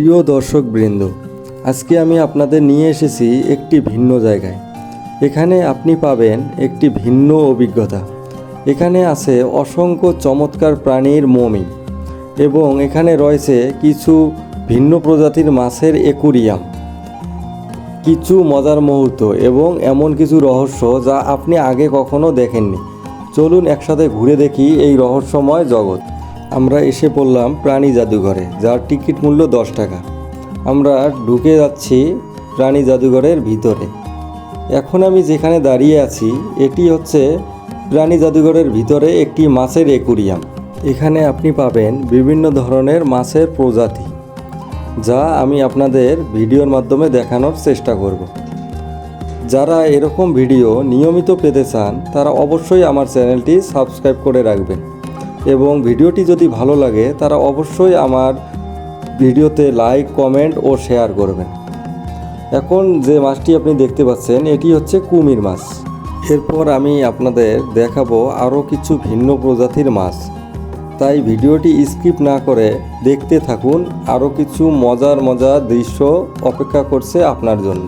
প্রিয় দর্শক বৃন্দ আজকে আমি আপনাদের নিয়ে এসেছি একটি ভিন্ন জায়গায়। এখানে আপনি পাবেন একটি ভিন্ন অভিজ্ঞতা। এখানে আছে অসংখ্য চমৎকার প্রাণীর মমি এবং এখানে রয়েছে কিছু ভিন্ন প্রজাতির মাছের একুরিয়াম। কিছু মজার মুহূর্ত এবং এমন কিছু রহস্য যা আপনি আগে কখনো দেখেননি। চলুন একসাথে ঘুরে দেখি এই রহস্যময় জগৎ। আমরা এসে পড়লাম প্রাণী জাদুঘরে, যার টিকিট মূল্য দশ টাকা। আমরা ঢুকে যাচ্ছি প্রাণী জাদুঘরের ভিতরে। এখন আমি যেখানে দাঁড়িয়ে আছি, এটি হচ্ছে প্রাণী জাদুঘরের ভিতরে একটি মাছের একুরিয়াম। এখানে আপনি পাবেন বিভিন্ন ধরনের মাছের প্রজাতি, যা আমি আপনাদের ভিডিওর মাধ্যমে দেখানোর চেষ্টা করব। যারা এরকম ভিডিও নিয়মিত পেতে চান, তারা অবশ্যই আমার চ্যানেলটি সাবস্ক্রাইব করে রাখবেন। এবং ভিডিওটি যদি ভালো লাগে, তারা অবশ্যই আমার ভিডিওতে লাইক, কমেন্ট ও শেয়ার করবেন। এখন যে মাছটি আপনি দেখতে পাচ্ছেন, এটি হচ্ছে কুমির মাছ। এরপর আমি আপনাদের দেখাবো আরও কিছু ভিন্ন প্রজাতির মাছ। তাই ভিডিওটি স্কিপ না করে দেখতে থাকুন, আরও কিছু মজার মজার দৃশ্য অপেক্ষা করছে আপনার জন্য।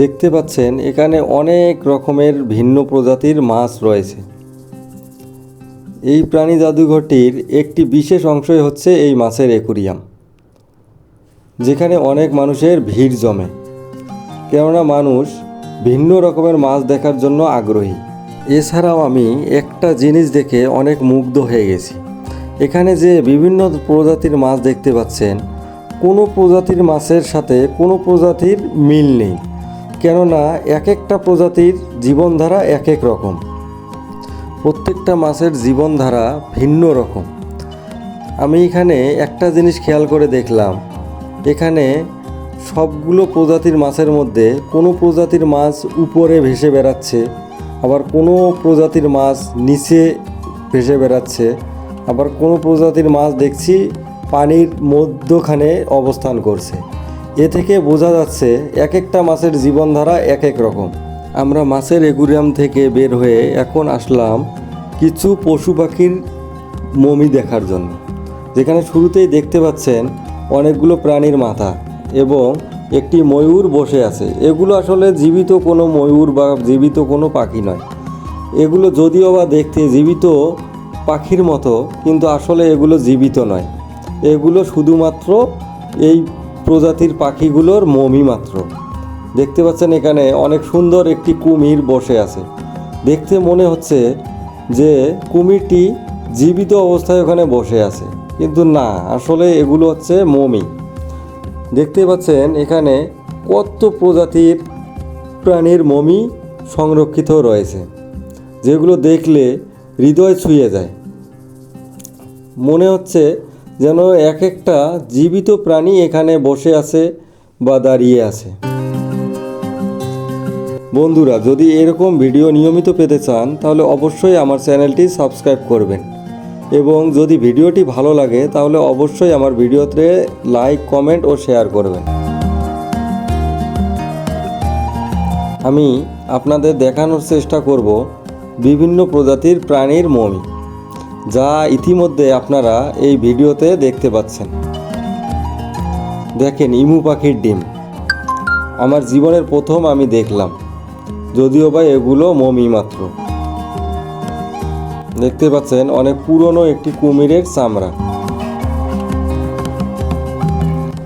দেখতে পাচ্ছেন, এখানে অনেক রকমের ভিন্ন প্রজাতির মাছ রয়েছে। এই প্রাণী জাদুঘরটির একটি বিশেষ অংশই হচ্ছে এই মাছের একুরিয়াম, যেখানে অনেক মানুষের ভিড় জমে। কেননা মানুষ ভিন্ন রকমের মাছ দেখার জন্য আগ্রহী। এছাড়াও আমি একটা জিনিস দেখে অনেক মুগ্ধ হয়ে গেছি। এখানে যে বিভিন্ন প্রজাতির মাছ দেখতে পাচ্ছেন, কোনো প্রজাতির মাছের সাথে কোনো প্রজাতির মিল নেই। কেননা এক একটা প্রজাতির জীবনধারা এক এক রকম। প্রত্যেকটা মাছের জীবনধারা ভিন্ন রকম। আমি এখানে একটা জিনিস খেয়াল করে দেখলাম। এখানে সবগুলো প্রজাতির মাছের মধ্যে কোনো প্রজাতির মাছ উপরে ভেসে বেড়াচ্ছে, আবার কোনো প্রজাতির মাছ নিচে ভেসে বেড়াচ্ছে, আবার কোনো প্রজাতির মাছ দেখছি পানির মধ্যখানে অবস্থান করছে। এ থেকে বোঝা যাচ্ছে এক একটা মাছের জীবনধারা এক এক রকম। আমরা মাছের একুরিয়াম থেকে বের হয়ে এখন আসলাম কিছু পশু পাখির মমি দেখার জন্য। যেখানে শুরুতেই দেখতে পাচ্ছেন অনেকগুলো প্রাণীর মাথা এবং একটি ময়ূর বসে আছে। এগুলো আসলে জীবিত কোনো ময়ূর বা জীবিত কোনো পাখি নয়। এগুলো যদিও বা দেখতে জীবিত পাখির মতো, কিন্তু আসলে এগুলো জীবিত নয়। এগুলো শুধুমাত্র এই প্রজাতির পাখিগুলোর মমি মাত্র। দেখতে পাচ্ছেন এখানে অনেক সুন্দর একটি কুমির বসে আছে। দেখতে মনে হচ্ছে যে কুমিরটি জীবিত অবস্থায় ওখানে বসে আছে। কিন্তু না, আসলে এগুলো হচ্ছে মমি। দেখতে পাচ্ছেন এখানে কত প্রজাতির প্রাণীর মমি সংরক্ষিত রয়েছে। যেগুলো দেখলে হৃদয় ছুঁয়ে যায়। মনে হচ্ছে যেন এক একটা জীবিত প্রাণী এখানে বসে আছে বা দাঁড়িয়ে আছে। বন্ধুরা, যদি এরকম ভিডিও নিয়মিত পেতে চান, তাহলে অবশ্যই আমার চ্যানেলটি সাবস্ক্রাইব করবেন। এবং যদি ভিডিওটি ভালো লাগে, তাহলে অবশ্যই আমার ভিডিওতে লাইক, কমেন্ট ও শেয়ার করবেন। আমি আপনাদের দেখানোর চেষ্টা করব বিভিন্ন প্রজাতির প্রাণীর মমি যা ইতিমধ্যে আপনারা এই ভিডিওতে দেখতে পাচ্ছেন। দেখেন ইমু পাখির ডিম। আমার জীবনের প্রথম আমি দেখলাম। যদিও বা এগুলো মমি মাত্র। দেখতে পাচ্ছেন অনেক পুরনো একটি কুমিরের চামড়া।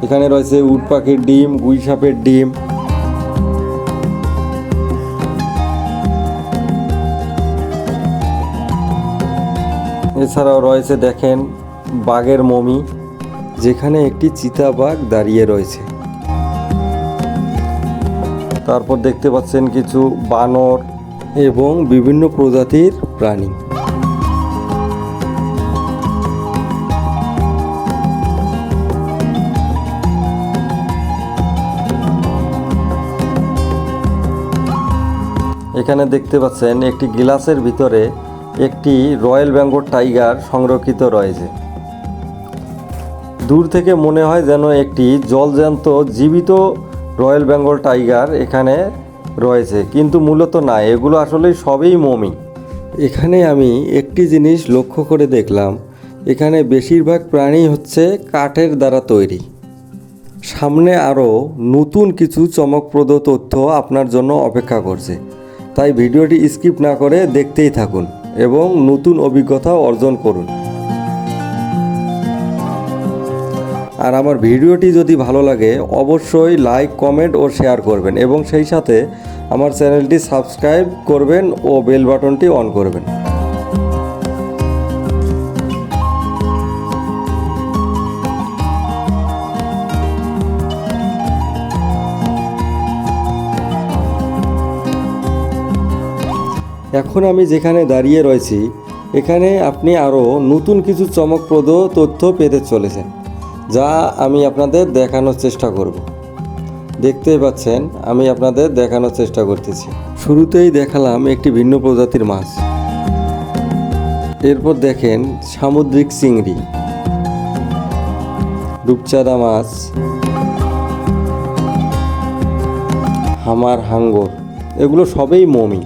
এখানে রয়েছে উট পাখির ডিম, গুই সাপের ডিম এছাড়াও রয়েছে দেখেন বাঘের মমি, যেখানে একটি চিতাবাঘ দাঁড়িয়ে রয়েছে। তারপর দেখতে পাচ্ছেন কিছু বানর এবং বিভিন্ন প্রজাতির প্রাণী। এখানে দেখতে পাচ্ছেন একটি গিলাসের ভিতরে একটি রয়্যাল বেঙ্গল টাইগার সংরক্ষিত রয়েছে। দূর থেকে মনে হয় যেন একটি জলজ্যান্ত, জীবিত রয়্যাল বেঙ্গল টাইগার এখানে রয়েছে, কিন্তু মূলত না, এগুলো আসলে সবই মমি। এখানে আমি একটি জিনিস লক্ষ্য করে দেখলাম, এখানে বেশিরভাগ প্রাণী হচ্ছে কাঠের দ্বারা তৈরি। সামনে আরও নতুন কিছু চমকপ্রদ তথ্য আপনার জন্য অপেক্ষা করছে, তাই ভিডিওটি স্কিপ না করে দেখতেই থাকুন। এবং নতুন অভিজ্ঞতা অর্জন করুন। আর আমার ভিডিওটি যদি ভালো লাগে, অবশ্যই লাইক, কমেন্ট ও শেয়ার করবেন এবং সেই সাথে আমার চ্যানেলটি সাবস্ক্রাইব করবেন ও বেল বাটনটি অন করবেন। এখন আমি যেখানে দাঁড়িয়ে রয়েছি, এখানে আপনি আরও নতুন কিছু চমকপ্রদ তথ্য পেতে চলেছেন, যা আমি আপনাদের দেখানোর চেষ্টা করব। দেখতেই পাচ্ছেন, আমি আপনাদের দেখানোর চেষ্টা করতেছি। শুরুতেই দেখালাম একটি ভিন্ন প্রজাতির মাছ। এরপর দেখেন সামুদ্রিক চিংড়ি, রূপচাঁদা মাছ, হামার হাঙ্গর, এগুলো সবই মমি।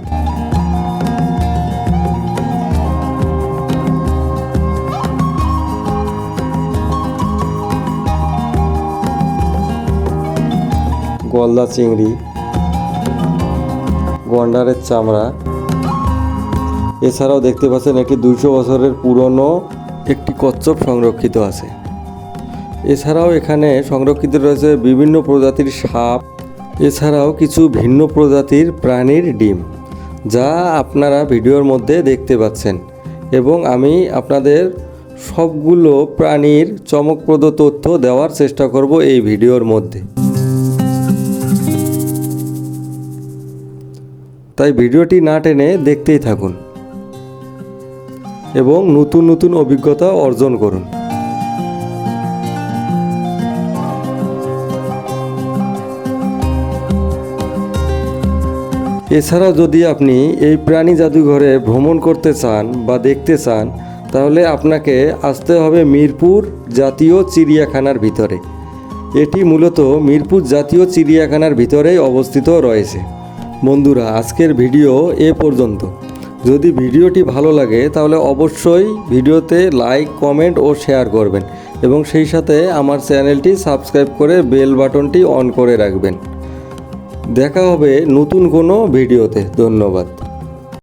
গলদা চিংড়ি, গন্ডারের চামড়া। এছাড়াও দেখতে পাচ্ছেন একটি দুইশো বছরের পুরনো একটি কচ্ছপ সংরক্ষিত আছে। এছাড়াও এখানে সংরক্ষিত রয়েছে বিভিন্ন প্রজাতির সাপ, এছাড়াও কিছু ভিন্ন প্রজাতির প্রাণীর ডিম, যা আপনারা ভিডিওর মধ্যে দেখতে পাচ্ছেন। এবং আমি আপনাদের সবগুলো প্রাণীর চমকপ্রদ তথ্য দেওয়ার চেষ্টা করব এই ভিডিওর মধ্যে। তাই ভিডিওটি না টেনে দেখতেই থাকুন এবং নতুন নতুন অভিজ্ঞতা অর্জন করুন। এছাড়াও যদি আপনি এই প্রাণী জাদুঘরে ভ্রমণ করতে চান বা দেখতে চান, তাহলে আপনাকে আসতে হবে মিরপুর জাতীয় চিড়িয়াখানার ভিতরে। এটি মূলত মিরপুর জাতীয় চিড়িয়াখানার ভিতরেই অবস্থিত রয়েছে। বন্ধুরা, আজকের ভিডিও এ পর্যন্ত। যদি ভিডিওটি ভালো লাগে, তাহলে অবশ্যই ভিডিওতে লাইক, কমেন্ট ও শেয়ার করবেন এবং সেই সাথে আমার চ্যানেলটি সাবস্ক্রাইব করে বেল বাটনটি অন করে রাখবেন। দেখা হবে নতুন কোনো ভিডিওতে। ধন্যবাদ।